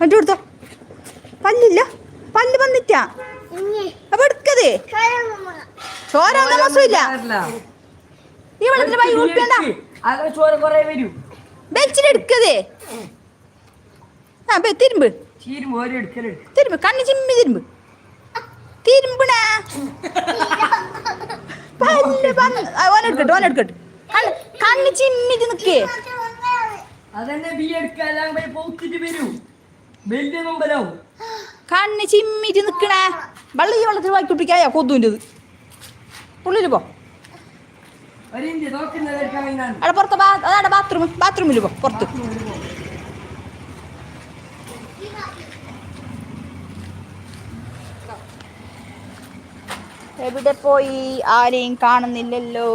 എന്നിട്ട് കൊടുത്തോ. പല്ലില്ല. പല്ല് വന്നിട്ടാ. അപ്പൊ എടുക്കതേ. ചോര മോശമില്ല ഈ വെള്ളത്തിൽ പൈ വരും. ബെച്ചിലെടുക്കതേ ആ ബേ തിരുമ്പ്. തിരുമ്പ്. കണ്ണു ചിമ്മി തിരുമ്പ്. തിരുമ്പണേ. പല്ല് വന്ന് ആ, ഓനെടുക്കട്ടെ ഓനെടുക്കട്ടെ കണ്ണ് കണ്ണ് ചിമ്മിട്ട് നിക്കേ. അതന്നെ ബി എടുക്കാൻ പോക്കിട്ട് വരും. കണ്ണ് ചിമ്മിട്ട് നിക്കണേ. വെള്ളം ഈ വെള്ളത്തിൽ വാക്കി കുട്ടിക്കായ കൊതുവിന്റെത്. ഉള്ളിൽ പോ. അവിടെ പുറത്ത് ബാത്റൂം ബാത്റൂമിൽ പോ പുറത്ത്. എവിടെ പോയി? ആരെയും കാണുന്നില്ലല്ലോ.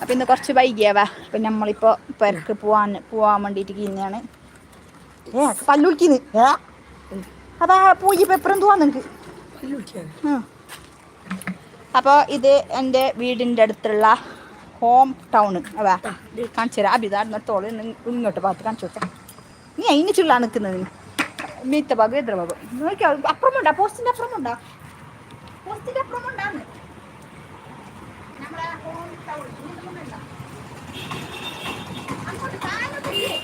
അപ്പൊ ഇന്ന് കുറച്ച് വൈകിയാവാ അപ്പം നമ്മളിപ്പോ പെരക്ക് പോവാൻ പോവാൻ വേണ്ടിയിട്ട് കിന്നെയാണ് ഏ പല്ലുളിക്കുന്നു ഏ അതാ പോയി പോവാൻ നിങ്ങൾക്ക് അപ്പോൾ ഇത് എന്റെ വീടിന്റെ അടുത്തുള്ള ഹോം ടൗൺ അതാ കാണിച്ചു തരാം. അബിത അടുത്തോൾ ഇങ്ങോട്ട് ഭാഗത്ത് കാണിച്ചു കൊടുക്കാം. നീ അതിന് ചുള്ളാ നിൽക്കുന്നത് മീത്ത ഭാഗം എതിർ ഭാഗം. നോക്കിയോ അപ്പുറമുണ്ടാ പോസ്റ്റിന്റെ അപ്പുറമുണ്ടാ? പോസ്റ്റിന്റെ അപ്പുറമുണ്ടാന്ന്. നമ്മുടെ ഹോം ടൗൺ അങ്ങോട്ട് കാണുന്നില്ലേ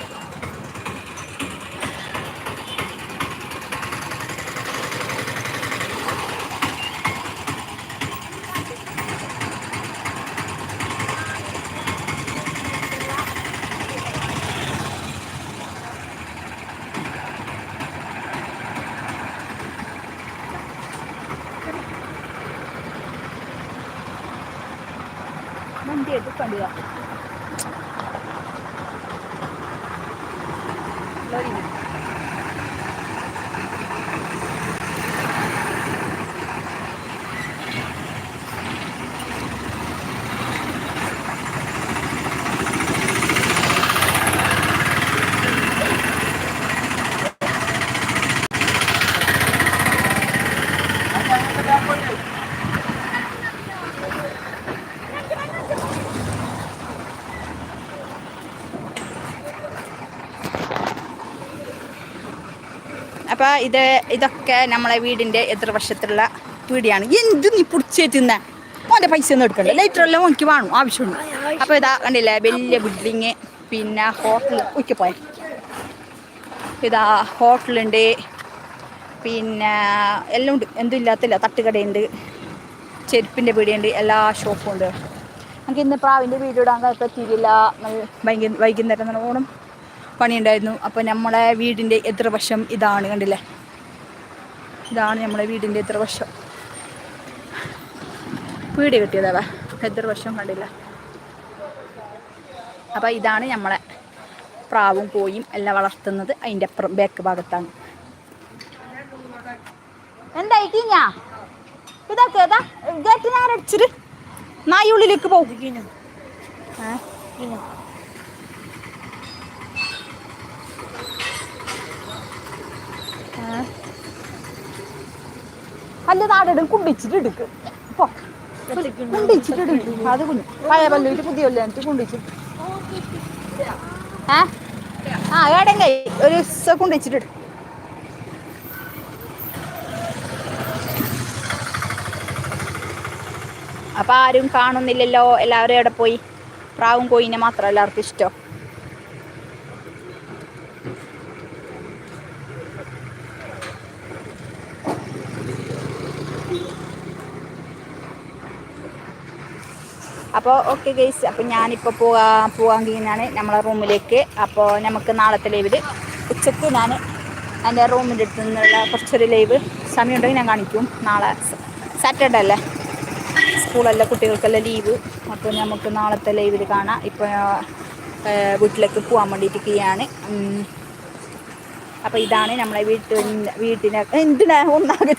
വണ്ടി എടുക്കണ്ടില്ല അപ്പോൾ ഇത് ഇതൊക്കെ നമ്മളെ വീടിന്റെ എതിർവശത്തുള്ള പീടിയാണ്. എന്ത് നീ പിടിച്ചേ തിന്ന? ഓന്റെ പൈസ ഒന്നും എടുക്കണ്ട ലൈറ്ററെല്ലാം എനിക്ക് വേണം ആവശ്യമുണ്ട്. അപ്പോൾ ഇതാ കണ്ടില്ലേ വലിയ ബിൽഡിങ് പിന്നെ ഹോട്ടൽ ഒക്കെ പോയ. ഇതാ ഹോട്ടലുണ്ട് പിന്നെ എല്ലാം ഉണ്ട്. എന്തും ഇല്ലാത്തില്ല. തട്ടുകടയുണ്ട്. ചെരുപ്പിന്റെ പീടിയുണ്ട്. എല്ലാ ഷോപ്പും ഉണ്ട്. നമുക്ക് ഇന്ന് പ്രാവിന്റെ വീട് ഇടാൻ പറ്റിയില്ല വൈകി വൈകുന്നേരം നല്ലോണം പണിയുണ്ടായിരുന്നു. അപ്പോൾ നമ്മളെ വീടിന്റെ എത്ര വശം ഇതാണ് കണ്ടില്ലേ? ഇതാണ് നമ്മളെ വീടിന്റെ എത്ര വശം വീട് കിട്ടിയതാ വശം കണ്ടില്ല. അപ്പോൾ ഇതാണ് നമ്മളെ പ്രാവും കോയും എല്ലാം വളർത്തുന്നത്. അതിന്റെ അപ്പുറം ബാക്ക് ഭാഗത്താണ്. എന്തായി കിഞ്ഞാ? ഇതൊക്കെ ഏതാ? ഗേറ്റ് ഞാൻ അടിച്ചിട്ട് നായി ഉള്ളിലേക്ക് പോകും ഏ? അല്ല നാടിടും കുണ്ടിച്ചിട്ട് എടുക്കും. കുണ്ടിച്ചിട്ട് എടുക്കും അത് കുഞ്ഞു. പഴയ പല്ലിട്ട് പുതിയ പല്ല് എന്നിട്ട് കുണ്ടിച്ചിട്ട് ഏ? ആ ഏടം കൈ. ഒരു കുണ്ടിച്ചിട്ട് എടുക്കും അപ്പൊ ആരും കാണുന്നില്ലല്ലോ. എല്ലാവരും എവിടെ പോയി? പ്രാവും കോയിനെ മാത്രം എല്ലാവർക്കും ഇഷ്ടം. അപ്പോൾ ഓക്കെ ഗൈസ് അപ്പോൾ ഞാനിപ്പോൾ പോകാ പോകാൻ കഴിയുന്നതാണ് നമ്മളെ റൂമിലേക്ക്. അപ്പോൾ നമുക്ക് നാളത്തെ ലൈവിൽ ഉച്ചയ്ക്ക് ഞാൻ എന്റെ റൂമിന്റെ അടുത്ത് നിന്നുള്ള കുറച്ചൊരു ലൈവ് സമയമുണ്ടെങ്കിൽ ഞാൻ കാണിക്കും. നാളെ സാറ്റർഡേ അല്ലേ? സ്കൂളല്ല കുട്ടികൾക്കെല്ലാം ലീവ്. അപ്പോൾ നമുക്ക് നാളത്തെ ലൈവിൽ കാണാം. ഇപ്പോൾ വീട്ടിലേക്ക് പോകാൻ വേണ്ടിയിട്ട് ചെയ്യാണ് അപ്പോൾ ഇതാണ് നമ്മളെ വീട്ടിൽ വീട്ടിനെ എന്തിനാ ഒന്നാകെ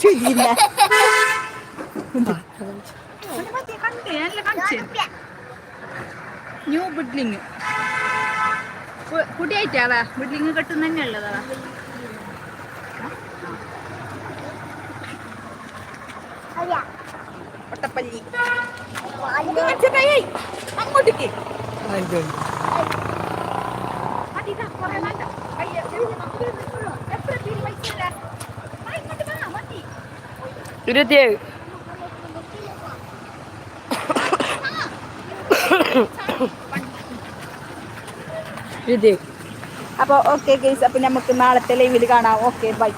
ചെയ്തു ന്യൂ ബിഡ്ലിങ് കുടിയായിട്ടാളാ ബിഡ്ലിങ് കെട്ടുന്ന തന്നെ ഉള്ളതാ ഒട്ടപ്പല്ലി അങ്ങോട്ടേക്ക് അതിതാ കുറേ വേണ്ട ഇരുപത്തിയേഴ് ഇരുപത്തിയേഴ് അപ്പോൾ ഓക്കെ ഗൈസ് അപ്പോൾ നമുക്ക് നാളത്തെ ലൈവിൽ കാണാം. Okay bye